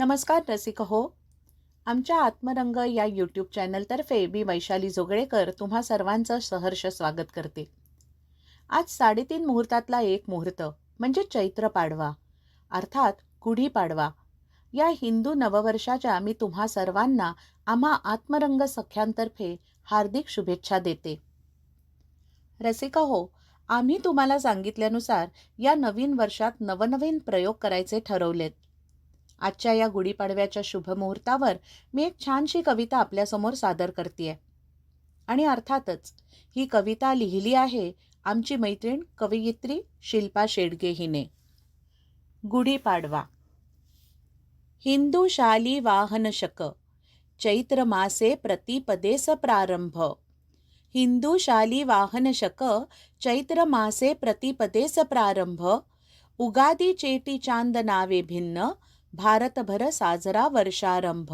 नमस्कार रसिक हो आमच्या आत्मरंग या यूट्यूब चॅनलतर्फे मी वैशाली जोगळेकर तुम्हा सर्वांचं सहर्ष स्वागत करते. आज साडेतीन मुहूर्तातला एक मुहूर्त म्हणजे चैत्र पाडवा अर्थात गुढीपाडवा या हिंदू नववर्षाच्या मी तुम्हा सर्वांना आम्हा आत्मरंग सख्यांतर्फे हार्दिक शुभेच्छा देते. रसिका हो आम्ही तुम्हाला सांगितल्यानुसार या नवीन वर्षात नवनवीन प्रयोग करायचे ठरवलेत. आजच्या या गुढीपाडव्याच्या शुभमुहूर्तावर मी एक छानशी कविता आपल्यासमोर सादर करते आणि अर्थातच ही कविता लिहिली आहे आमची मैत्रीण कवयित्री शिल्पा शेडगे हिने. गुढीपाडवा. हिंदू शाली वाहन शक चैत्र मासे प्रतिपदेस प्रारंभ. हिंदू शाली वाहन शक चैत्र मासे प्रतिपदेस प्रारंभ. उगादी चेटी चांद नावे भिन्न भारतभर साजरा वर्षारंभ.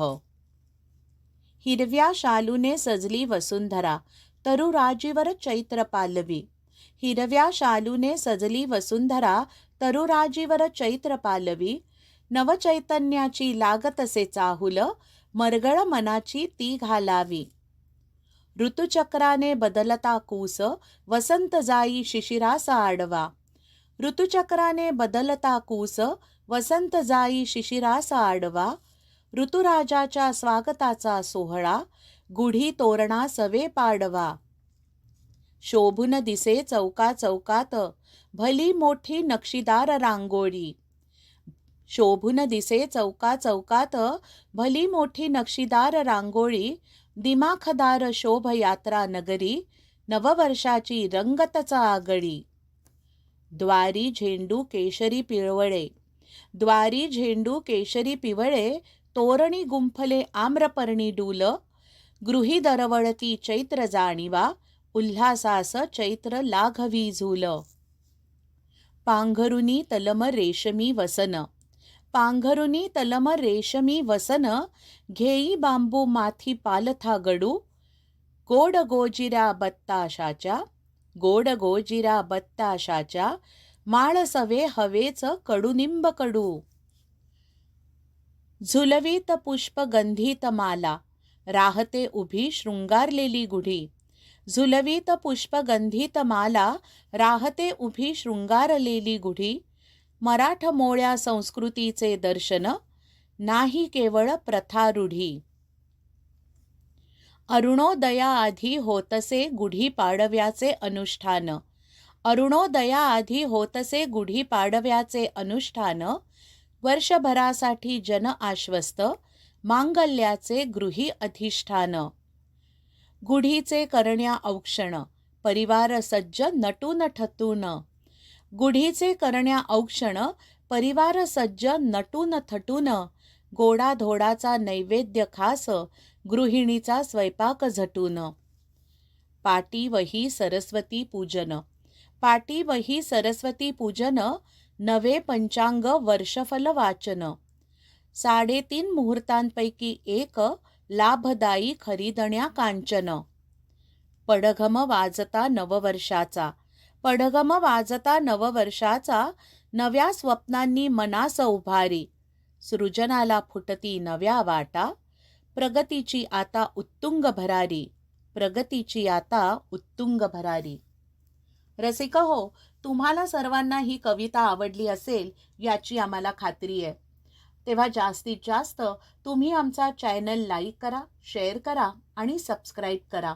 हिरव्या शालूने सजली वसुंधरा तरुराजीवर चैत्र पालवी. हिरव्या शालूने सजली वसुंधरा तरुराजीवर चैत्र पालवी. नवचैतन्याची लागतसे चाहुल मरगळ मनाची ती घालावी. ऋतुचक्राने बदलता कूस वसंत जाई शिशिरासा आडवा. ऋतुचक्राने बदलता कूस वसंत जाई शिशिरासा आडवा ऋतुराजाच्या स्वागताचा सोहळा गुढी तोरणा सवे पाडवा. शोभून दिसे चौका चौकात भली मोठी नक्षीदार रांगोळी. शोभून दिसे चौका चौकात भली मोठी नक्षीदार रांगोळी दिमाखदार शोभयात्रा नगरी नववर्षाची रंगतचा आगळी. द्वारी झेंडू केशरी पिळवळे. द्वारी झेंडू केशरी पिवळे तोरणी गुंफले आम्रपर्णी डूल गृही दरवळती चैत्र जाणीवा उल्हासास चैत्र लाघवी झुल. पांघरुनी तलम रेशमी वसन. पांघरुनी तलम रेशमी वसन घेई बांबू माथी पालथा गडू गोड गोजिरा बत्ताशाच्या गोड गोजिरा बत्ताशाच्या माळसवे हवेच कडुनिंब कडू झुलवीत पुष्प गंधित माला राहते उभी शृंगारलेली गुढी झुलवीत पुष्प गंधित माला राहते उभी शृंगारलेली गुढी मराठ मोळ्या संस्कृतीचे दर्शन नाही केवळ प्रथारूढी अरुणोदयाआधी होतसे गुढी पाडव्याचे अनुष्ठान अरुणोदयाआधी होतसे गुढी पाडव्याचे अनुष्ठान वर्षभरासाठी जन आश्वस्त मांगल्याचे गृही अधिष्ठान. गुढीचे करण्या औक्षण परिवार सज्ज नटून ठतून गुढीचे करण्या औक्षण परिवार सज्ज नटून थटून. गोडाधोडाचा नैवेद्य खास गृहिणीचा स्वयंपाक झटून. पाटी वही सरस्वती पूजन. पाटी वही सरस्वती पूजन नवे पंचांग वर्षफल वाचन. साडेतीन मुहूर्तांपैकी एक लाभदायी खरीदण्या कांचन. पडघम वाजता नववर्षाचा. पडघम वाजता नववर्षाचा नव्या स्वप्नांनी मनास उभारी. सृजनाला फुटती नव्या वाटा. प्रगतीची आता उत्तुंग भरारी. प्रगतीची आता उत्तुंग भरारी. रसिक हो तुम्हाला सर्वांना ही कविता आवडली असेल याची आम्हाला खात्री आहे. तेव्हा जास्तीत जास्त तुम्ही आमचा चॅनल लाईक करा शेअर करा आणि सबस्क्राईब करा.